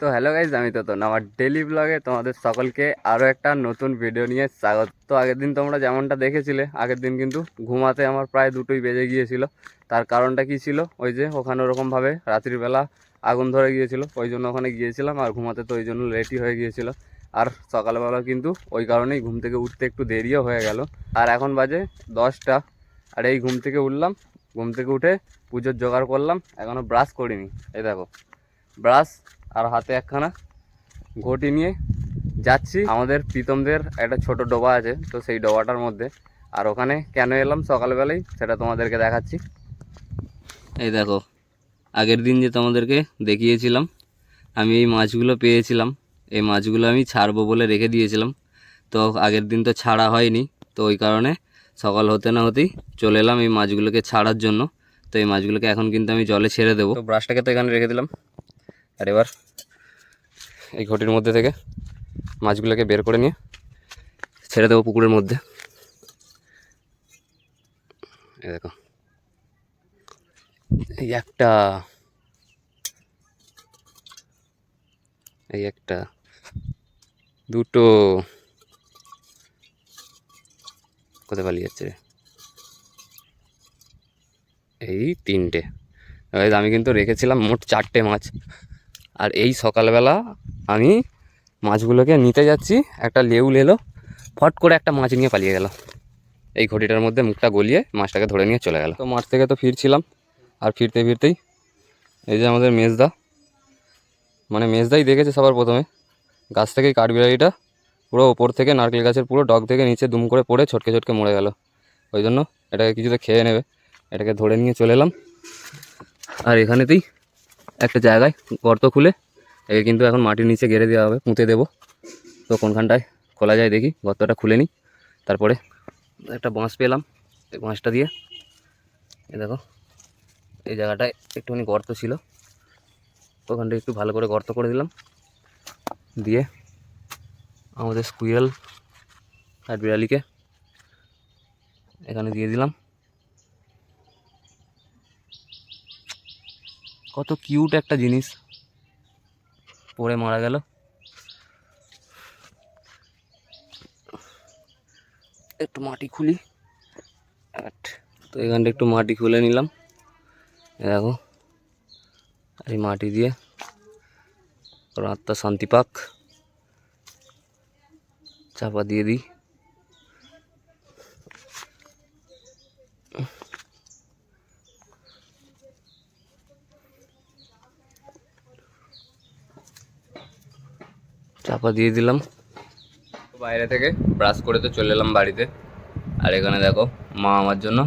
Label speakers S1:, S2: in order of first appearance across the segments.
S1: তো hello guys আমি তো আমার ডেলি ব্লগে তোমাদের সকলকে আরও একটা নতুন ভিডিও নিয়ে স্বাগত। তো আগের দিন তোমরা যেমনটা দেখেছিলে, আগের দিন কিন্তু ঘুমাতে আমার প্রায় দুটোই বেজে গিয়েছিল। তার কারণটা কি ছিল? ওই যে ওখানে ওরকমভাবে রাত্রিবেলা আগুন ধরে গিয়েছিল, ওই জন্য ওখানে গিয়েছিলাম আর ঘুমাতে তো ওই জন্য লেটই হয়ে গিয়েছিল। আর সকালবেলা কিন্তু ওই কারণেই ঘুম থেকে উঠতে একটু দেরিও হয়ে গেল। আর এখন বাজে দশটা, আর এই ঘুম থেকে উঠলাম। ঘুম থেকে উঠে পুজোর জোগাড় করলাম এখনও ব্রাশ করিনি। এই দেখো ব্রাশ আর হাতে একখানা ঘটি নিয়ে যাচ্ছি। আমাদের প্রীতমদের একটা ছোট ডোবা আছে, তো সেই ডোবাটার মধ্যে। আর ওখানে কেন এলাম? সকালবেলায় সেটা তোমাদেরকে দেখাচ্ছি। এই দেখো, আগের দিন যে তোমাদেরকে দেখিয়েছিলাম, আমি এই মাছগুলো পেয়েছিলাম। এই মাছগুলো আমি ছাড়বো বলে রেখে দিয়েছিলাম। তো আগের দিন তো ছাড়া হয়নি, তো ওই কারণে সকাল হতে না হতেই চলে এলাম এই মাছগুলোকে ছাড়ার জন্য। তো এই মাছগুলোকে এখন কিন্তু আমি জলে ছেড়ে দেবো। ব্রাশটাকে তো এখানে রেখে দিলাম। আর এবার এই ঘটির মধ্যে থেকে মাছগুলোকে বের করে নিয়ে ছেড়ে দেবো পুকুরের মধ্যে। এই দেখো। এই একটা। এই একটা। দুটো। কোথায় পালিয়ে যাচ্ছে? এই তিনটে। আমি কিন্তু রেখেছিলাম মোট চারটে মাছ। আর এই সকালবেলা আমি মাছগুলোকে নিতে যাচ্ছি। একটা লেউল এলো, ফট করে একটা মাছ নিয়ে পালিয়ে গেল। এই ঘটিটার মধ্যে মুখটা গলিয়ে মাছটাকে ধরে নিয়ে চলে গেল। তো মাছ থেকে তো ফিরছিলাম, আর ফিরতে ফিরতেই এই যে আমাদের মেজদা মানে মেজদাই দেখেছে সবার প্রথমে। গাছ থেকেই কাঠবিড়ালিটা পুরো ওপর থেকে, নারকেল গাছের পুরো ডগ থেকে নিচে দুম করে পড়ে ছটকে ছটকে মরে গেল। ওই জন্য এটাকে কিছুতে খেয়ে নেবে। এটাকে ধরে নিয়ে চলে এলাম। আর এখানেতেই একটা জায়গায় গর্ত খুলে একে কিন্তু এখন মাটির নিচে গেড়ে দেওয়া হবে, পুঁতে দেবো। তো কোনখানটায় খোলা যায় দেখি, গর্তটা খুলে নিই। তারপরে একটা বাঁশ পেলাম, এই বাঁশটা দিয়ে। এই দেখো, এই জায়গাটায় একটুখানি গর্ত ছিল। ওখানটা একটু ভালো করে গর্ত করে দিলাম। দিয়ে আমাদের স্কুইরাল আর বিড়ালিকে এখানে দিয়ে দিলাম। কত কিউট একটা জিনিস। পড়ে মারা গেল। একটু মাটি খুলি। তো এখানটা একটু মাটি খুলে নিলাম। দেখো। এই মাটি দিয়ে ওর শান্তি পাক। চাপা দিয়ে দিই। চাপা দিয়ে দিলাম। বাইরে থেকে ব্রাশ করে তো চলে এলাম বাড়িতে। আর এখানে দেখো, মা আমার জন্য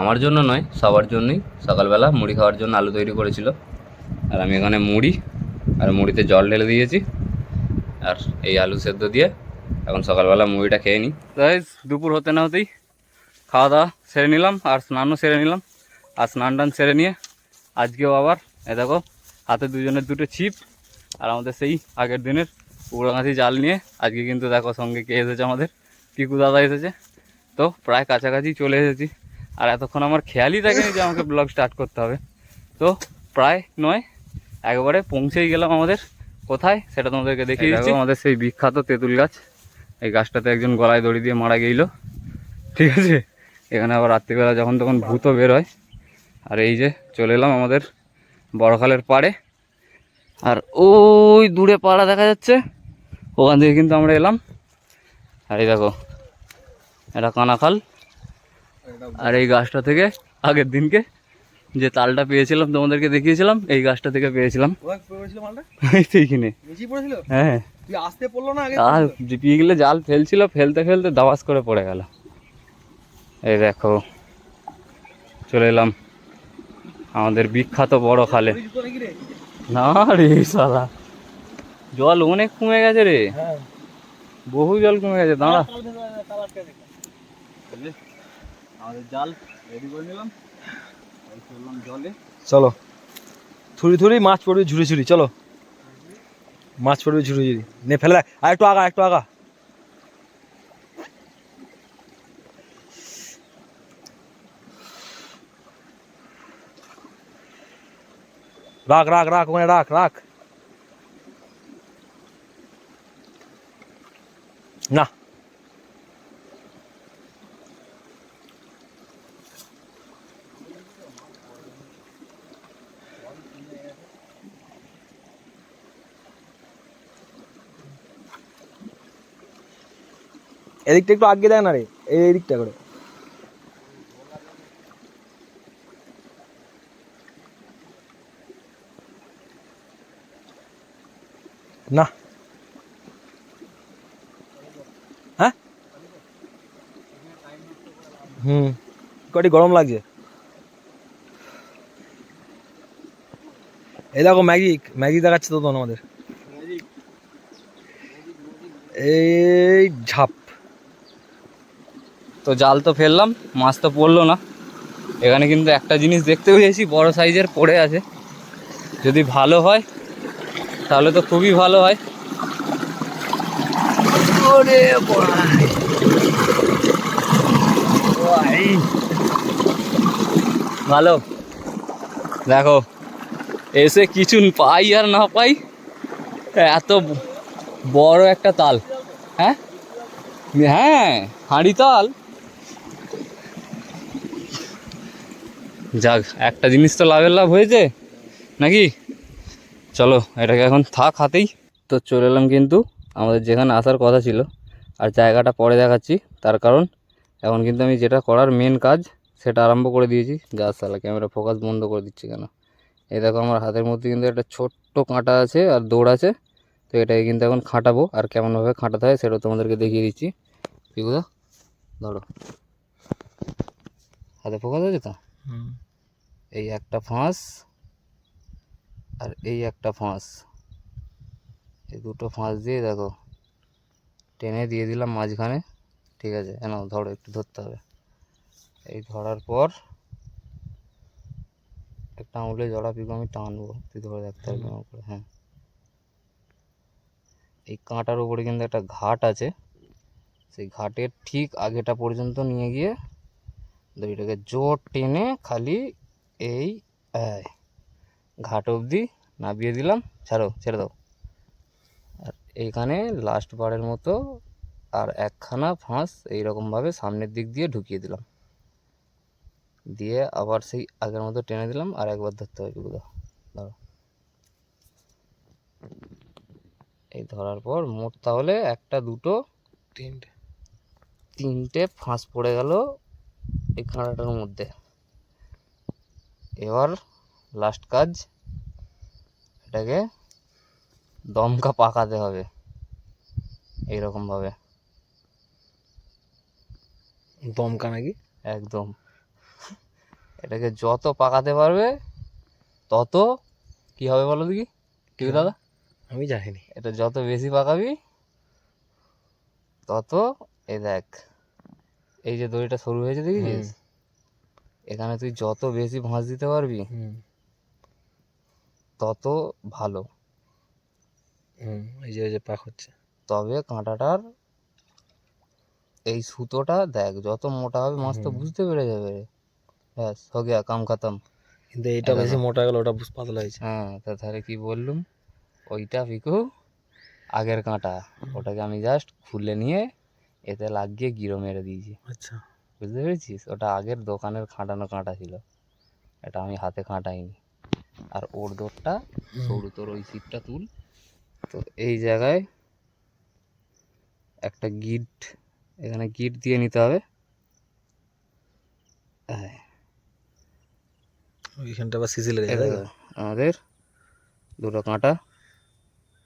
S1: আমার জন্য নয়, সবার জন্যই। সকালবেলা মুড়ি খাওয়ার জন্য আলু তৈরি করেছিল। আর আমি এখানে মুড়ি, আর মুড়িতে জল ঢেলে দিয়েছি। আর এই আলু সেদ্ধ দিয়ে এখন সকালবেলা মুড়িটা খেয়ে নিই। দুপুর হতে না হতেই খাওয়া দাওয়া সেরে নিলাম, আর স্নানও সেরে নিলাম। আর স্নান টান সেরে নিয়ে আজকেও আবার, এ দেখো, হাতে দুজনের দুটো ছিপ, আর আমাদের সেই আগের দিনের উড়াগাছি জাল নিয়ে আজকে কিন্তু দেখো সঙ্গে কে এসেছে আমাদের পিকু দাদা এসেছে। তো প্রায় কাছাকাছি চলে এসেছি। আর এতক্ষণ আমার খেয়ালই থাকেনি যে আমাকে ব্লগ স্টার্ট করতে হবে। তো প্রায় নয় একবারে পৌঁছেই গেলাম আমাদের। কোথায়? সেটা তোমাদেরকে দেখিয়ে দিচ্ছি। আমাদের সেই বিখ্যাত তেঁতুল গাছ। এই গাছটাতে একজন গলায় দড়ি দিয়ে মারা গেল ঠিক আছে? এখানে আবার রাত্রিবেলা যখন তখন ভূতও বের হয় আর এই যে চলে এলাম আমাদের বড়খালের পাড়ে। আর ওই দূরে পাড়া দেখা যাচ্ছে। ওখান থেকে কিন্তু আমরা এলাম। আর এই দেখো এটা কানাখাল। আর এই গাছটা থেকে আগের দিনকে যে তালটা পেয়েছিলাম তোমাদেরকে দেখিয়েছিলাম এই গাছটা থেকে পেয়েছিলাম। হ্যাঁ। আর জিপিয়ে গেলে জাল ফেলছিল ফেলতে ফেলতে দাবাস করে পড়ে গেল। এই দেখো চলে এলাম। আমাদের বিখ্যাত বড় খালে। না রে সালা জল অনেক কমে গেছে রে।
S2: হ্যাঁ।
S1: বহু জল কমে গেছে দাঁড়া।
S2: আমাদের জাল রেডি করে নিলাম। চললাম জলে। চলো। থুড়ি থুড়ি মাছ পড়বে ঝুড়ি ঝুড়ি চলো। মাছ পড়বে ঝুড়ি ঝুড়ি। নে ফেলে রাখ। আর একটু আগা একটু আগা। রাখ রাখ রাখ ওখানে রাখ রাখ না এদিকটা একটু আগে দেখ না রে এই দিকটা করে না। হ্যাঁ? হুম, কটি গরম লাগছে। এই দেখো ম্যাজিক ম্যাজিক দেখাচ্ছে তো তখন আমাদের এই ঝাপ।
S1: তো জাল তো ফেললাম, মাছ তো পড়ল না। এখানে কিন্তু একটা জিনিস দেখতে পেয়েছি, বড় সাইজের পড়ে আছে। যদি ভালো হয় তাহলে তো খুবই ভালো হয়।
S2: ওরে
S1: ভালো। দেখো এসে কিছু পাই আর না পাই এত বড় একটা তাল। হ্যাঁ? হ্যাঁ হাঁড়ি তাল। যাক একটা জিনিস তো লাভের লাভ হয়েছে নাকি? চলো এটাকে এখন থাক হাতেই। তো চলে এলাম কিন্তু আমাদের যেখানে আসার কথা ছিল। আর জায়গাটা পরে দেখাচ্ছি তার কারণ এখন কিন্তু আমি যেটা করার মেন কাজ সেটা আরম্ভ করে দিয়েছি। যা সালা ক্যামেরা ফোকাস বন্ধ করে দিচ্ছি কেন? এই দেখো আমার হাতের মধ্যে কিন্তু একটা ছোট্ট কাঁটা আছে আর দৌড় আছে। তো এটাকে কিন্তু এখন খাটাবো আর কেমনভাবে খাটাতে হয় সেটাও তোমাদেরকে দেখিয়ে দিচ্ছি। পিকুদা ধরো। হাতে ফোকাস আছে তো? এই একটা ফাঁস আর এই একটা ফাঁস। এই দুটো ফাঁস দিয়ে দেখো, টেনে দিয়ে দিলাম মাঝখানে। ঠিক আছে কেন ধরো, একটু ধরতে হবে। এই ধরার পর একটা আঙুলে জড়া পিকু আমি টানবো, তুই ধরে রাখতে পারবি আমার হ্যাঁ। এই কাঁটার উপরে কিন্তু একটা ঘাট আছে। সেই ঘাটের ঠিক আগেটা পর্যন্ত নিয়ে গিয়ে দড়িটাকে জোর টেনে খালি এই। ঘাট অবধি নামিয়ে দিলাম। ছাড়ো ছেড়ে দাও। আর এইখানে লাস্ট বারের মতো আর একখানা ফাঁস এইরকমভাবে সামনের দিক দিয়ে ঢুকিয়ে দিলাম। দিয়ে আবার সেই আগের মতো টেনে দিলাম আর একবার ধরতে হবে ধরো এই ধরার পর মোট তাহলে একটা দুটো
S2: তিনটে।
S1: তিনটে ফাঁস পড়ে গেল এই কাঁটাটার মধ্যে। এবার লাস্ট কাজ এটাকে দমকা পাকাতে হবে এইরকমভাবে।
S2: দমকা নাকি?
S1: একদম। এটাকে যত পাকাতে পারবে তত কি হবে বলো দেখি? ঠিক দাদা?
S2: আমি জানিনি।
S1: এটা যত বেশি পাকাবি তত এই দেখ এই যে দড়িটা সরু হয়েছে দেখিস এখানে তুই যত বেশি ভাঁজ দিতে পারবি
S2: হুম।
S1: তত ভালো।
S2: হুম এই যে এই যে পাক হচ্ছে।
S1: তবে কাঁটাটার এই সুতোটা দেখ যত মোটা হবে মাছ তো বুঝতে পেরে যাবে। ব্যাস হো গিয়া কাম খাতাম।
S2: কিন্তু এইটা
S1: এই
S2: বেশি মোটা গেল ওটা পাতলা হয়েছে।
S1: হ্যাঁ তা তাহলে কি বললুম? ওইটা পিকু আগের কাঁটা। ওটাকে আমি জাস্ট খুলে নিয়ে এতে লাগিয়ে গিরো মেরে দিয়েছি।
S2: আচ্ছা।
S1: বুঝতে পেরেছিস? ওটা আগের দোকানের খাঁটানো কাঁটা ছিল। এটা আমি হাতে খাঁটাইনি। আর ওর দোরটা সরু তোর ওই সিটটা তুল। তো এই জায়গায় একটা গিট এখানে গিট দিয়ে নিতে হবে।
S2: ওইখানটা আবার
S1: আমাদের দুটো কাঁটা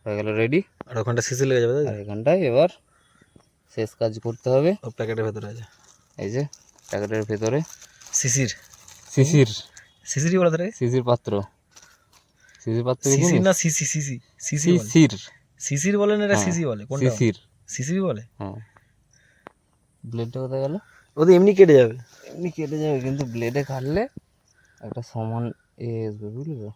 S1: হয়ে গেল রেডি
S2: আর ওখানটা লেগে যাবে
S1: আর এখানটায় এবার শেষ কাজ করতে হবে।
S2: ও প্যাকেটের ভেতরে আছে।
S1: এই যে প্যাকেটের ভেতরে
S2: সিসির?
S1: শিশির
S2: সিসিরই বলে তো রে
S1: শিশির পাত্র। পাত্র
S2: সিসির না সিসি সিসি সিসি
S1: শিশির
S2: সিসির। বলে না এটা
S1: হ্যাঁ,
S2: সিসি বলে? কোনটা?
S1: শিশির
S2: সিসির বলে?
S1: হ্যাঁ। ব্লেডটা কোথায় গেল?
S2: ও তো এমনি কেটে যাবে।
S1: এমনি কেটে যাবে কিন্তু ব্লেডে কাটলে একটা সমান এ আসবে বুঝলি তো?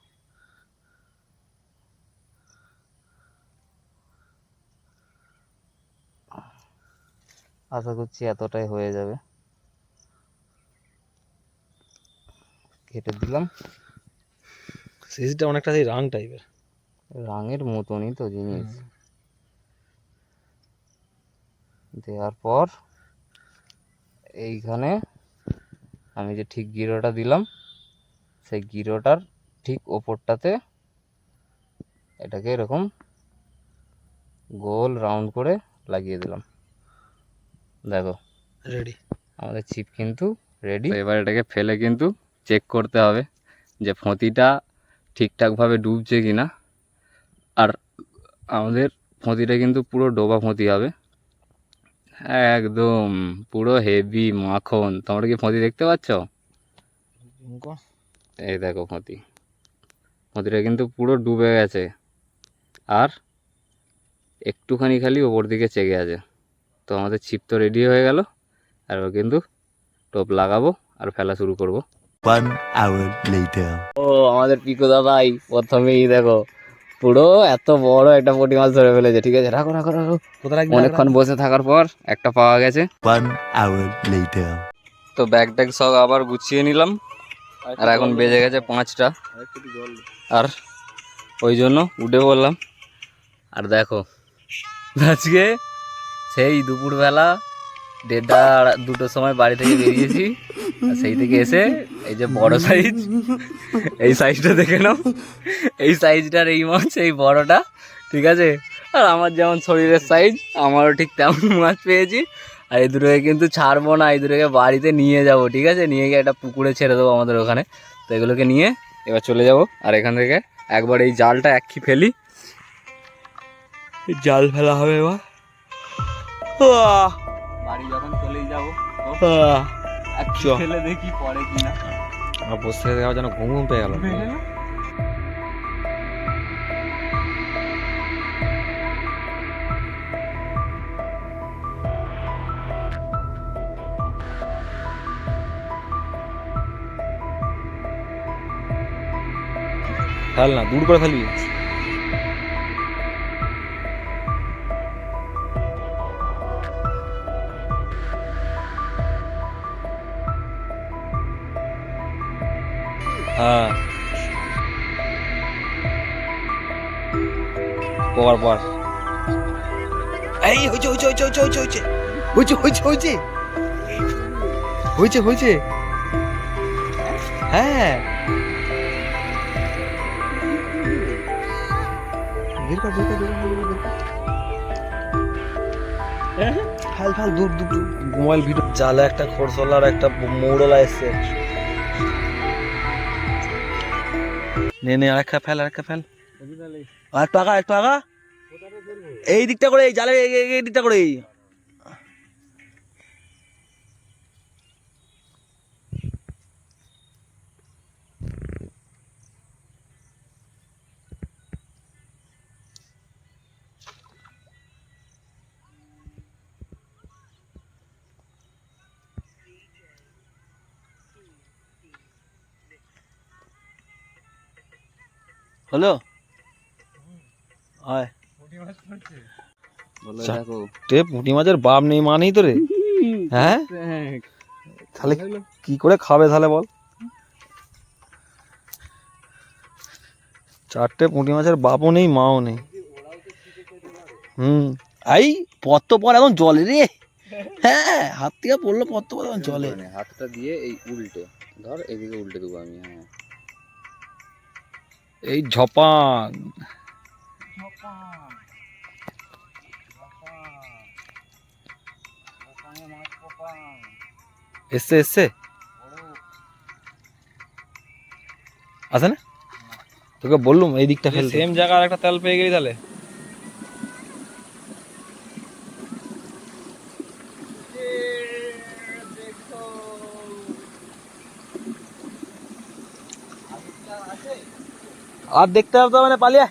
S1: আশা করছি এতটাই হয়ে যাবে। কেটে দিলাম।
S2: সিসিটা অনেকটা সেই রাং টাইপের।
S1: রাঙের মতনই তো জিনিস। দেওয়ার পর এইখানে আমি যে ঠিক গিরোটা দিলাম সেই গিরোটার ঠিক ওপরটাতে এটাকে এরকম গোল রাউন্ড করে লাগিয়ে দিলাম। দেখো
S2: রেডি
S1: আমাদের ছিপ কিন্তু রেডি এবার এটাকে ফেলে কিন্তু চেক করতে হবে যে ফঁতিটা ঠিকঠাকভাবে ডুবছে কি না আর আমাদের ফঁতিটা কিন্তু পুরো ডোবা ফঁতি হবে। একদম পুরো হেভি মাখন। তোমরা কি ফঁতি দেখতে পাচ্ছ? এই দেখো ফঁতি। ফঁতিটা কিন্তু পুরো ডুবে গেছে। আর একটুখানি খালি ওপর দিকে চেগে আছে। তো আমাদের ছিপ তো রেডি হয়ে গেল। আর কিন্তু টোপ লাগাবো আর ফেলা শুরু করব।
S3: One hour later.
S1: ও আমাদের পিকো দাদাই প্রথমেই দেখো পুরো এত বড় একটা পটি মাছ ধরে ফেলেছে ঠিক আছে? রাখো রাখো রাখো। অনেকক্ষণ বসে থাকার পর একটা পাওয়া গেছে।
S3: One hour later.
S1: তো ব্যাগ ট্যাগ সব আবার গুছিয়ে নিলাম। আর এখন বেজে গেছে পাঁচটা। আর ওই জন্য উঠে পড়লাম। আর দেখো আজকে সেই দুপুরবেলা দেড়টা দুটোর সময় বাড়ি থেকে বেরিয়েছি। সেই থেকে এসে এই যে বড় সাইজ এই সাইজটা দেখে নাও। এই সাইজটার এই মাছ, এই বড়টা, ঠিক আছে? আর আমার যেমন শরীরের সাইজ আমারও ঠিক তেমন মাছ পেয়েছি। আর এই দুটোকে কিন্তু ছাড়বো না, এই দুটোকে বাড়িতে নিয়ে যাব, ঠিক আছে? নিয়ে গিয়ে একটা পুকুরে ছেড়ে দেবো আমাদের ওখানে। তো এগুলোকে নিয়ে এবার চলে যাব। আর এখান থেকে একবার এই জালটা এক কি ফেলি।
S2: জাল ফেলা হবে এবার।
S1: বাড়ি যখন চলেই যাব। ফেলে দেখি পরে কিনা।
S2: বসে যেন ঘুম ঘুম পেয়ে গেল। ফেল না দূর করে ফেলবি। পর পর। এই হয়েছে হয়েছে হয়েছে হয়েছে হয়েছে। হইছে হইছে হয়েছে। হয়েছে হইছে হ্যাঁ। বের কর বের কর বের কর। ফাল ফাল দূর দূর মোবাইল ভিডিও জালে একটা খরসলা আর একটা মৌরলা এসছে নে নে আরেকটা ফেল আরেকটা ফেল। আর টাকা এক টাকা এই দিকটা করে এই জালে এই দিকটা করে এই। হ্যালো আয়।
S1: বলো দেখো।
S2: তে পুঁটি মাছের বাপ নেই মানেই তো রে। হ্যাঁ? তাহলে কি করে খাবে তাহলে বল? চারটে পুঁটি মাছের বাপও নেই মাও নেই। হুম। আই পত্ত পর এখন জলে রে। হ্যাঁ হাত থেকে পড়ল পত্ত পর এখন জলে।
S1: মানে হাতটা দিয়ে এই উল্টে। ধর এদিকে উল্টে দেবো আমি হ্যাঁ।
S2: এই ঝপাং এসছে এসছে আছে না তোকে বললুম এই দিকটা ফেল সেম জায়গার একটা তেল পেয়ে গেলি তাহলে আর দেখতে হবে তো মানে পালিয়ে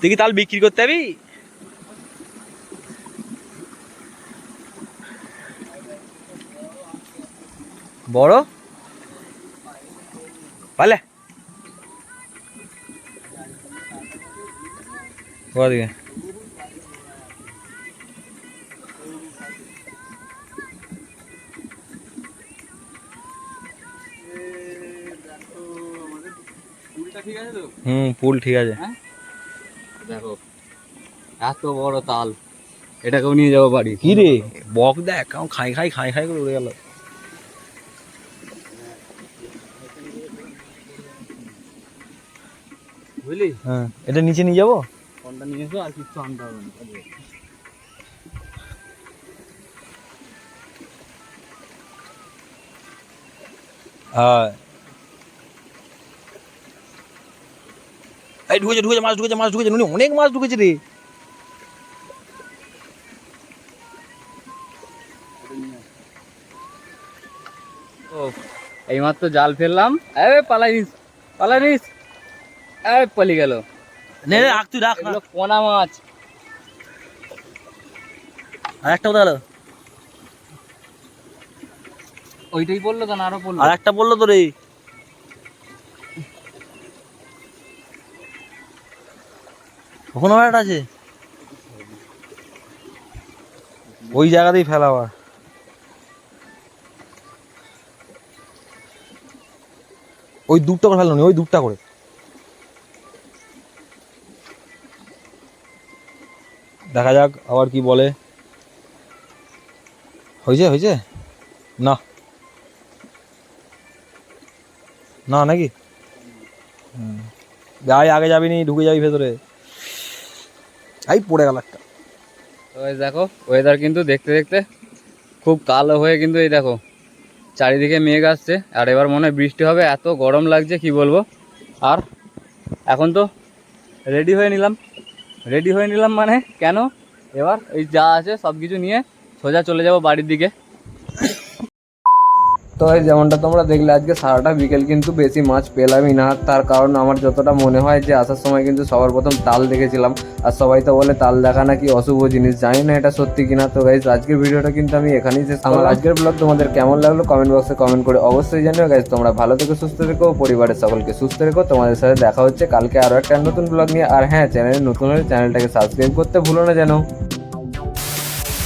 S2: তুই কি তাল বিক্রি করতে যাবি? বড়? পালে। হুম পুল ঠিক আছে।
S1: হ্যাঁ? এত বড় তাল। এটাকেও নিয়ে যাব বাড়ি।
S2: কি রে? বক দেখ কেমন খাই খাই খাই খাই করে উড়ে গেল।
S1: বুঝলি?
S2: হ্যাঁ এটা নিচে নিয়ে যাব?
S1: ফোনটা নিয়ে এসো আর কিছু আনতে হবে না।
S2: হ্যাঁ। এই ঢুকেছে ঢুকেছে মাছ ঢুকেছে মাছ ঢুকেছে। নুনি অনেক মাছ ঢুকেছে রে।
S1: এইমাত্র জাল ফেললাম। আরে পালাই নিস পালাই নিস। আরে পালি গেল।
S2: নে নে, রাখ তুই রাখ
S1: এগুলো পোনা মাছ।
S2: আর একটা কোথায় গেলো?
S1: ওইটাই পড়ল কেন আরও পড়ল?
S2: আর একটা বলল তো রে আছে। ওই জায়গাতেই ফেলা আবার ওই দুধটা করে ফেলল ওই দুধটা করে। দেখা যাক আবার কি বলে। হয়েছে হয়েছে? না। না নাকি? হুম। যাই আগে যাবি নি ঢুকে যাবি ভেতরে। এই পড়ে গেল একটা।
S1: দেখো ওয়েদার কিন্তু দেখতে দেখতে খুব কালো হয়ে কিন্তু এই দেখো। চারিদিকে মেঘ আসছে, আর এবার মনে হয় বৃষ্টি হবে, এত গরম লাগছে, কি বলব? আর এখন তো রেডি হয়ে নিলাম। রেডি হয়ে নিলাম মানে কেন? এবার এই যা আছে সব কিছু নিয়ে সোজা চলে যাব বাড়ির দিকে। তো এই যেমনটা তোমরা দেখলে আজকে সারাটা বিকেল কিন্তু বেশি মাছ পেলামই না। তার কারণ আমার যতটা মনে হয় যে আসার সময় কিন্তু সবার প্রথম তাল দেখেছিলাম। আর সবাই তো বলে তাল দেখা নাকি অশুভ জিনিস। জানি না এটা সত্যি কিনা। তো গাইজ আজকের ভিডিওটা কিন্তু আমি এখানেই শেষ আমার আজকের ব্লগ তোমাদের কেমন লাগল কমেন্ট বক্সে কমেন্ট করে অবশ্যই জানিও। গাইজ তোমরা ভালো থেকে সুস্থ থেকো পরিবারের সকলকে সুস্থ রেখো। তোমাদের সাথে দেখা হচ্ছে কালকে আরও একটা নতুন ব্লগ নিয়ে। আর হ্যাঁ চ্যানেলে নতুন হলে চ্যানেলটাকে সাবস্ক্রাইব করতে ভুলো না যেন